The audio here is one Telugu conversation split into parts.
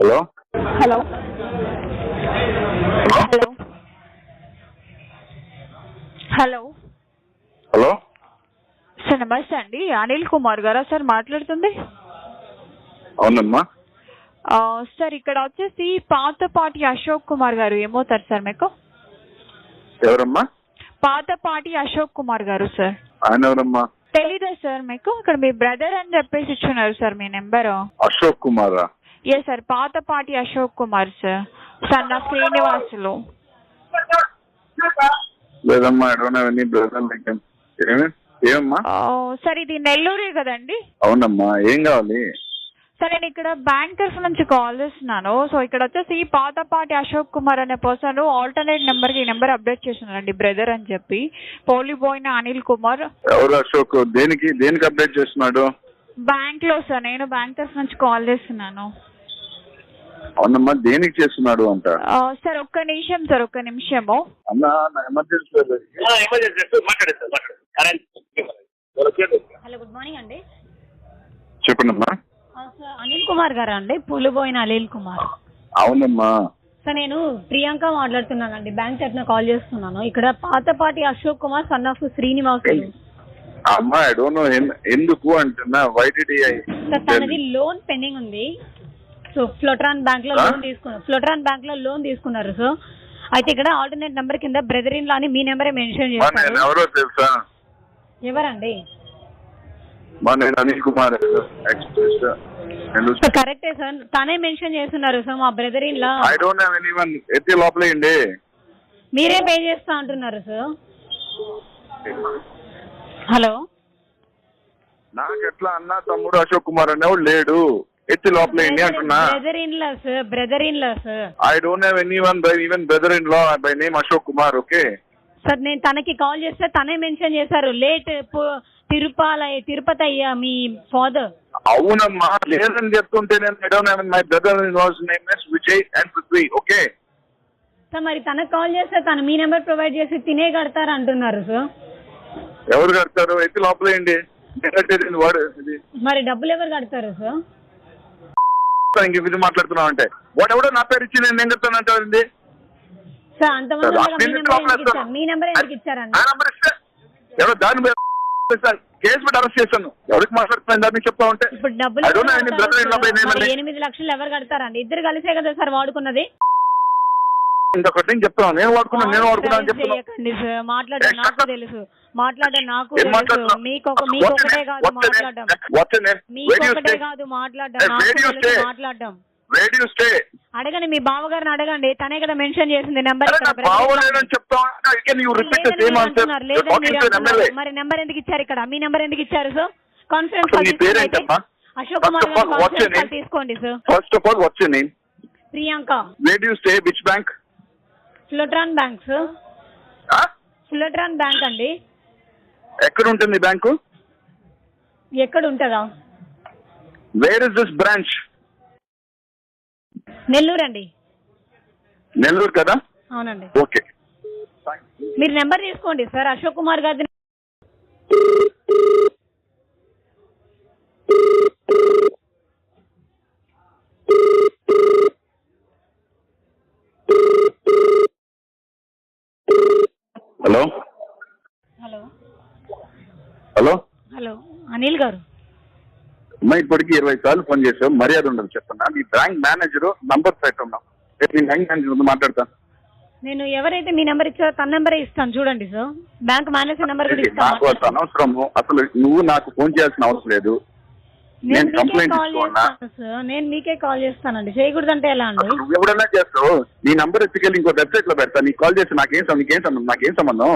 Hello? Hello. Hello? Hello. Hello? Sir నమస్తే అండి. అనిల్ కుమార్ గారా సార్ మాట్లాడుతుంది? అవునమ్మా. సార్ ఇక్కడ వచ్చేసి పాతపాటి అశోక్ కుమార్ గారు ఏమవుతారు సార్ మీకు? ఎవరమ్మా? పాతపాటి అశోక్ కుమార్ గారు సార్. ఆయన ఎవరమ్మా? తెలీదా సార్ మీకు? ఇక్కడ మీ బ్రదర్ అని చెప్పేసి ఇచ్చున్నారు సార్ మీ నెంబరు. అశోక్ కుమారా? ఏ సార్ పాతపాటి అశోక్ కుమార్ సార్ సన్న శ్రీనివాసులు. లేదమ్మా I don't have any brother like ఏమి? ఏమమ్మా? ఆ, సార్ ఇది నెల్లూరే కదండి? అవునమ్మా ఏం కావాలి? సార్ నేను ఇక్కడ బ్యాంక్ తరఫు నుంచి కాల్ చేస్తున్నాను. సో ఇక్కడ వచ్చేసి పాతపాటి అశోక్ కుమార్ అనే పర్సన్ ఆల్టర్నేట్ నెంబర్కి ఈ నెంబర్ అప్డేట్ చేస్తున్నారండి బ్రదర్ అని చెప్పి. పోలిపోయిన అనిల్ కుమార్. ఎవరు అశోక్? దేనికి దేనికి అప్డేట్ చేస్తున్నాడు? బ్యాంక్లో సార్ నేను బ్యాంక్ తరఫు నుంచి కాల్ చేస్తున్నాను. అవునమ్మా దేనికి చేస్తున్నాడు అంట? సార్ ఒక్క నిమిషం సార్ ఒక్క నిమిషము. అన్న నా ఎమర్జెన్సీ హలో గుడ్ మార్నింగ్ అండి. చెప్పండమ్మా. ఆ, సార్ అనిల్ కుమార్ గారా అండి? పులిపోయిన అనిల్ కుమార్. అవునమ్మా. సార్ నేను ప్రియాంక మాట్లాడుతున్నానండి. బ్యాంక్ తరఫున కాల్ చేస్తున్నాను. ఇక్కడ పాతపాటి అశోక్ కుమార్ సన్ ఆఫ్ శ్రీనివాసులు. అమ్మా ఐ డోంట్ నో ఎందుకు అంటున్నా? వై డిడ్ సార్ తనది లోన్ పెండింగ్ ఉంది. సో ఫ్లోట్రాన్ బ్యాంక్లో? లోన్ తీసుకున్నారు ఫ్లోట్రాన్ బ్యాంక్లో లోన్ తీసుకున్నారు సో అయితే ఇక్కడ ఆల్టర్నేట్ నెంబర్ కింద బ్రదర్ ఇన్ లా అని మీ నెంబరే మెన్షన్ ఎవరో తెలుసా? ఎవరండి? మా నేను అనిల్ కుమార్ ఎక్స్ప్రెస్ నేను సార్ కరెక్టే సార్ తనే మెన్షన్ చేస్తున్నారు సార్ మా brother in law I don't have any one ఎత్తి లోపలేయండి మీరే పే చేస్తా అంటున్నారు సార్ హలో నాకు ఎట్లా అన్న తమ్ముడు అశోక్ కుమార్ అనేవాడు లేడు. ఎత్తి లోపలేయండి అంటున్నా? Brother in law sir brother in law sir I don't have any one by even brother in law by name Ashok Kumar okay sir నేను తనకి కాల్ చేస్తే తనే మెన్షన్ చేశారు. లేట్ తిరుపాల తిరుపతి అయ్యా మీ ఫాదర్ అవునమ్మా లేదని చెప్తుంటే నేను I don't have my brother in law's name is Vijay and Prithvi okay sir మరి తనకు కాల్ చేస్తే తను మీ నెంబర్ ప్రొవైడ్ చేసి తినే కడతారు అంటున్నారు సార్ ఎవరు కడతారు? ఎత్తి లోపలేయండి మరి డబ్బులు ఎవరు కడతారు సార్ ఇంక ఇది మాట్లాడుతున్నావు అంటే. వాడు ఎవడో నా పేరు ఇచ్చి నేను ఏం నంబర్ ఇస్తే. ఎవరో దాని మీద కేసు పెట్టి అరెస్ట్ చేశాను. ఎవరికి మాట్లాడుతున్నాను దాన్ని చెప్తా ఉంటే. ఎనిమిది లక్షలు ఎవరు కడతారండి? ఇద్దరు కలిసే కదా సార్ వాడుకున్నది. ఇంకొకటి నేను చెప్తాను నేను వాడుకున్నాను నేను వాడుకున్నాను అని సార్ మాట్లాడడం నాకు. తెలుసు మాట్లాడడం నాకు తెలుసు? మీకు మీకు ఒకటే? కాదు? మాట్లాడడం? మీకు ఒకటే? కాదు మాట్లాడడం నాకు? మాట్లాడడం? అడగండి మీ బావగారిని అడగండి తనే కదా మెన్షన్ చేసింది నెంబర్. మరి నెంబర్ ఎందుకు ఇచ్చారు ఇక్కడ మీ నెంబర్ ఎందుకు ఇచ్చారు సార్ కాన్ఫరెన్స్? అశోక్ కుమార్? తీసుకోండి sir all, what's your name? Priyanka do you stay? Which bank? Flotron bank sir? Flotron bank అండి. ఎక్కడ ఉంటుంది బ్యాంకు? ఎక్కడ ఉంటుందా where is this branch Nellore అండి. నెల్లూరు కదా? అవునండి. ఓకే మీరు నెంబర్ తీసుకోండి సార్. అశోక్ కుమార్ గారి hello hello hello hello Anil గారు. అమ్మా ఇప్పటికి ఇరవై సార్లు ఫోన్ చేసావు మర్యాద ఉండదు చెప్తున్నా మీ బ్యాంక్ మేనేజర్ నంబర్ పెట్టున్నాం రేపు మీ బ్యాంక్ మేనేజర్ ముందు మాట్లాడతాను నేను ఎవరైతే మీ నెంబర్ ఇచ్చారో తన నెంబరే ఇస్తాను. చూడండి సార్. బ్యాంక్ మేనేజర్ నెంబర్ కూడా నాకు అసలు ఇస్తాను అనవసరము. అసలు నువ్వు నాకు ఫోన్ చేయాల్సిన అవసరం లేదు. నేను నేను మీకే కంప్లైంట్ కాల్ ఇస్తున్నా చేస్తాను సార్. నేను మీకే కాల్ చేస్తానండి. చేయకూడదంటే ఎలా అండి? అసలు నువ్వు ఎవడన్నా చేస్తావు? నీ నంబర్ ఎత్తుకెళ్ళి ఇంకో వెబ్సైట్లో పెడతా. నీకు కాల్ చేసి నాకేం సం- నీకేం సంబంధం? నాకేం సంబంధం?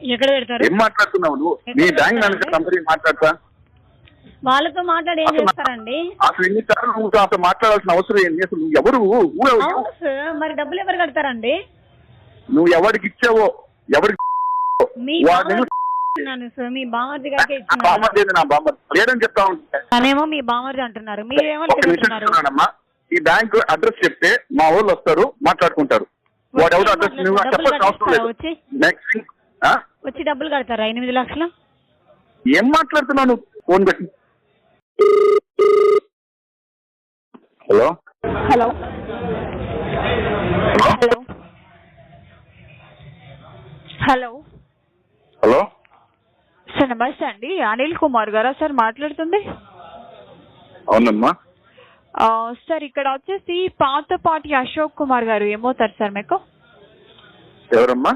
ఎక్కడ పెడతారు? ఏం మాట్లాడుతున్నావు నువ్వు? నీ బ్యాంక్ మేనేజర్ నంబర్ ఏం మాట్లాడతా. వాళ్ళతో మాట్లాడి ఏం చేస్తారండి? అసలు ఎన్ని సార్లు నువ్వు అసలు మాట్లాడాల్సిన అవసరం ఏంటి? అసలు నువ్వు ఎవరు? అవును సార్ మరి డబ్బులు ఎవరు కడతారండి? నువ్వు ఎవరికి ఇచ్చావో? ఎవరికి మీ సార్ మీ బామర్ది గారికి లేదని చెప్తా ఉంటే. తనేమో మీ బామర్ది అంటున్నారు. మీరేమో ఈ బ్యాంక్ అడ్రస్ చెప్తే మా వాళ్ళు వస్తారు మాట్లాడుకుంటారు. వాడు ఎవరు అడ్రస్ నువ్వు నాకు డబ్బులు చెప్పాల్సిన అవసరం లేదు. వచ్చి? నెక్స్ట్ వచ్చి డబ్బులు కడతారా? ఎనిమిది లక్షలు? ఏం మాట్లాడుతున్నావు నువ్వు? ఫోన్ పెట్టి. Hello? Hello. Hello? Hello. Hello? Sir నమస్తే అండి. అనిల్ కుమార్ గారా సార్ మాట్లాడుతుంది? అవునమ్మా. సార్ ఇక్కడ వచ్చేసి పాతపాటి అశోక్ కుమార్ గారు ఏమవుతారు సార్ మీకు? ఎవరమ్మా?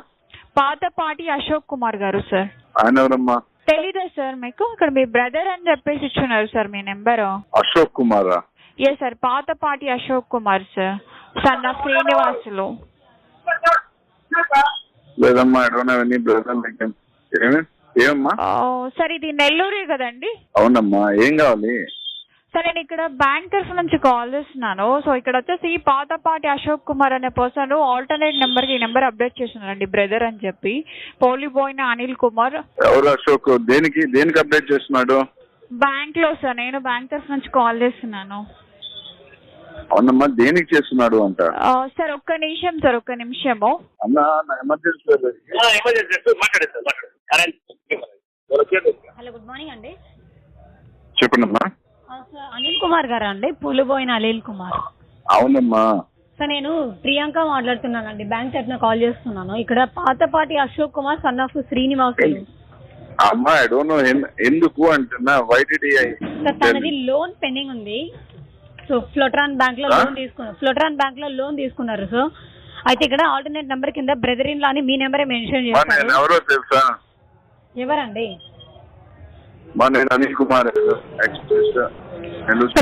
పాతపాటి అశోక్ కుమార్ గారు సార్. ఆయన ఎవరమ్మా? తెలీదా సార్ మీకు? ఇక్కడ మీ బ్రదర్ అని చెప్పేసి ఇచ్చున్నారు సార్ మీ నెంబరు. అశోక్ కుమారా? ఏ sir Patapati Ashok Kumar sir son of Srinivasulu. లేదమ్మా I don't have any brother like ఏమి? ఏమమ్మా? సార్ ఇది నెల్లూరే కదండి? అవునమ్మా. ఏం కావాలి? సార్ నేను ఇక్కడ బ్యాంకర్స్ నుంచి కాల్ చేస్తున్నాను. సో ఇక్కడ వచ్చేసి పాతపాటి అశోక్ కుమార్ అనే పర్సన్ ఆల్టర్నేట్ నెంబర్కి ఈ నెంబర్ అప్డేట్ చేస్తున్నారండి బ్రదర్ అని చెప్పి. పోలిపోయిన అనిల్ కుమార్. ఎవరు అశోక్? దేనికి దేనికి అప్డేట్ చేస్తున్నాడు? బ్యాంక్లో సార్ నేను బ్యాంకర్స్ నుంచి కాల్ చేస్తున్నాను. అవునమ్మా దేనికి చేస్తున్నాడు అంట? సార్ ఒక్క నిమిషం సార్ ఒక్క నిమిషము. అన్న ఎమర్జెన్సీ హలో గుడ్ మార్నింగ్ అండి. చెప్పండమ్మా ఆ, సార్ అనిల్ కుమార్ గారా అండి? పులిపోయిన అనిల్ కుమార్. అవునమ్మా. సార్ నేను ప్రియాంక మాట్లాడుతున్నానండి. బ్యాంక్ తరఫున కాల్ చేస్తున్నాను. ఇక్కడ పాతపాటి అశోక్ కుమార్ సన్ ఆఫ్ శ్రీనివాసులు. అమ్మా ఐ డోంట్ నో ఎందుకు అంటున్నా? వై డిడ్ సార్ తనది లోన్ పెండింగ్ ఉంది. సో ఫ్లోట్రాన్ బ్యాంక్లో? లోన్ తీసుకున్నారు ఫ్లోట్రాన్ బ్యాంక్లో లోన్ తీసుకున్నారు సో. అయితే ఇక్కడ ఆల్టర్నేట్ నెంబర్ కింద బ్రదర్ ఇన్ లా అని మీ నెంబరే మెన్షన్ ఎవరో తెలుసా? ఎవరండి? మా నేను అనిల్ కుమార్ ఎక్స్ప్రెస్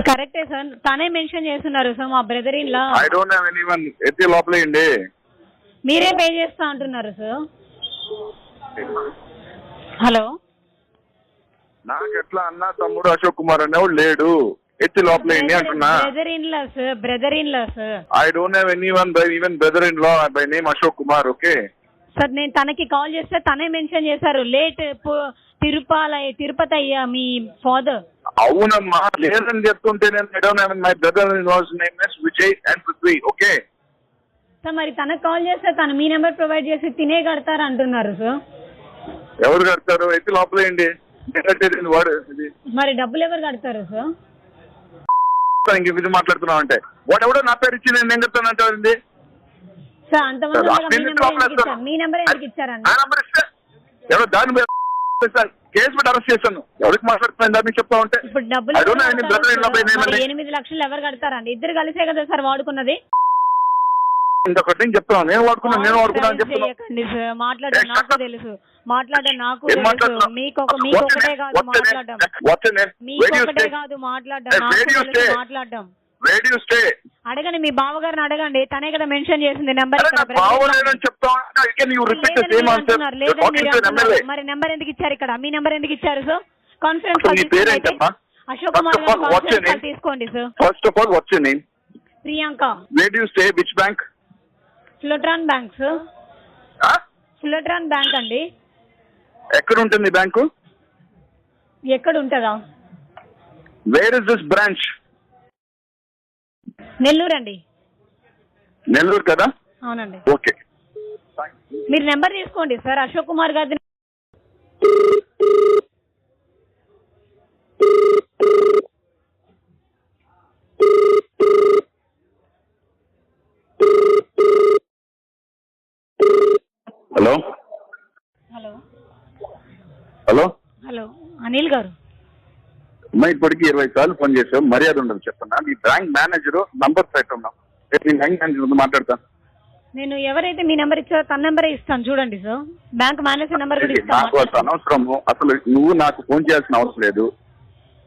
కరెక్టే సార్ తనే మెన్షన్ చేస్తున్నారు సో మా brother in law I don't have any one ఎత్తి లోపలేయండి మీరే పే చేస్తా అంటున్నారు సార్ హలో? నాకు ఎట్లా అన్న తమ్ముడు అశోక్ కుమార్ అనేవాడు లేడు. ఎత్తి లోపలేయండి అంటున్నా. Brother in law sir brother in law sir I don't have any one by even brother in law by name Ashok Kumar okay sir నేను తనకి కాల్ చేస్తే తనే మెన్షన్ చేశారు. లేట్ తిరుపాల తిరుపతి అయ్యా మీ ఫాదర్ అవునమ్మా లేదని చెప్తుంటే నేను have my brother in law's name is Vijay and Prithvi okay sir మరి తనకు కాల్ చేస్తే తను మీ నెంబర్ ప్రొవైడ్ చేసి తినే కడతారు అంటున్నారు సార్. ఎవరు కడతారు? ఎత్తి లోపలేయండి వాడు. ఇది మరి డబ్బులు ఎవరు కడతారు సార్? ఇంక ఇది మాట్లాడుతున్నావు అంటే. వాడు ఎవడో నా పేరు ఇచ్చి నేను ఏం చెప్తానంటే సార్ అంతమంది మీ నెంబర్ ఎందుకు ఇచ్చారండి? ఎవరో దాని మీద కేసు పెట్టి అరెస్ట్ చేశాను ఎవరికి మాట్లాడుతున్నాను దాన్ని చెప్తా ఉంటే ఇప్పుడు డబ్బులు. ఎనిమిది లక్షలు ఎవరు కడతారండి ఇద్దరు కలిసే కదా సార్ వాడుకున్నది ఇంకొకటి నేను చెప్తాను నేను వాడుకున్నాను నేను వాడుకున్నాను అని మాట్లాడడం ఏ, నాకు. తెలుసు మాట్లాడడం నాకు తెలుసు? మీకు మీకు ఒకటే? కాదు? మాట్లాడడం? మీకు ఒకటే? కాదు మాట్లాడడం? మాట్లాడడం stay? అడగండి మీ బావగారిని అడగండి. తనే కదా మెన్షన్ చేసింది నెంబర్. మరి నెంబర్ ఎందుకు ఇచ్చారు ఇక్కడ? మీ నెంబర్ ఎందుకు ఇచ్చారు సార్ కాన్ఫరెన్స్? అశోక్ కుమార్? తీసుకోండి sir all, what's your name? Priyanka. Stay? Which bank? Flotron bank sir? Flotron bank అండి. ఎక్కడ ఉంటుంది బ్యాంకు ఎక్కడ ఉంటుందా where is this branch Nellore అండి నెల్లూరు కదా? అవునండి. ఓకే. మీరు నెంబర్ తీసుకోండి. సార్ అశోక్ కుమార్ గారి hello? Hello. Hello? Hello. Anil గారు. అమ్మా ఇప్పటికి ఇరవై సార్లు ఫోన్ చేసావు మర్యాద ఉండదు చెప్తున్నా. మీ బ్యాంక్ మేనేజర్ నంబర్ పెట్టున్నాం రేపు నేను బ్యాంక్ మేనేజర్ ముందు మాట్లాడతాను. నేను ఎవరైతే మీ నెంబర్ ఇచ్చారో తన నెంబరే ఇస్తాను. చూడండి సార్. బ్యాంక్ మేనేజర్ నెంబర్ కూడా నాకు అసలు ఇస్తాను అనవసరము. అసలు నువ్వు నాకు ఫోన్ చేయాల్సిన అవసరం లేదు.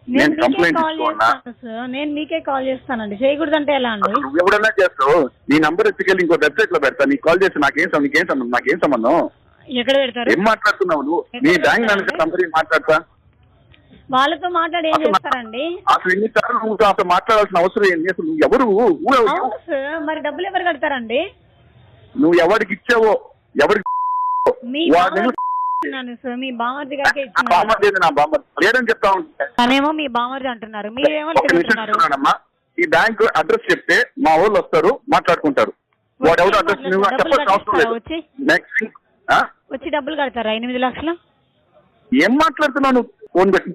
నేను నేను మీకే కంప్లైంట్ కాల్ చేస్తాను సార్. నేను మీకే కాల్ చేస్తానండి. చేయకూడదంటే ఎలా అండి? అసలు నువ్వు ఎవడన్నా చేస్తావు? నీ నంబర్ ఎత్తుకెళ్ళి ఇంకో వెబ్సైట్లో పెడతా. నీ కాల్ చేసి నాకేం సం- నీకేం సంబంధం? నాకేం సంబంధం? ఎక్కడ పెడతారు? ఏం మాట్లాడుతున్నావు నువ్వు? నీ బ్యాంక్ మేనేజర్ నంబర్ మాట్లాడతా. వాళ్ళతో మాట్లాడి ఏం చేస్తారండి? అసలు ఎన్నిసార్లు నువ్వు అసలు మాట్లాడాల్సిన అవసరం ఏంటి? అసలు నువ్వు ఎవరు? అవును సార్ మరి డబ్బులు ఎవరు కడతారండి? నువ్వు ఎవరికి ఇచ్చావో? ఎవరికి మీ సార్ బామర్ది గారికి నా ఇచ్చినాను బామ్మర్ది ఏంది నా బామ్మర్ది లేదని చెప్తా ఉంటా తనేమో మీ బామర్ది అంటున్నారు. మీరేమో ఈ బ్యాంక్ అడ్రస్ చెప్తే మా వాళ్ళు వస్తారు మాట్లాడుకుంటారు. వాడు ఎవరు అడ్రస్ చెప్పాల్సిన అవసరం లేదు? నెక్స్ట్ వచ్చి డబ్బులు కడతారా? ఎనిమిది లక్షలు? ఏం మాట్లాడుతున్నావు నువ్వు? ఫోన్ పెట్టి.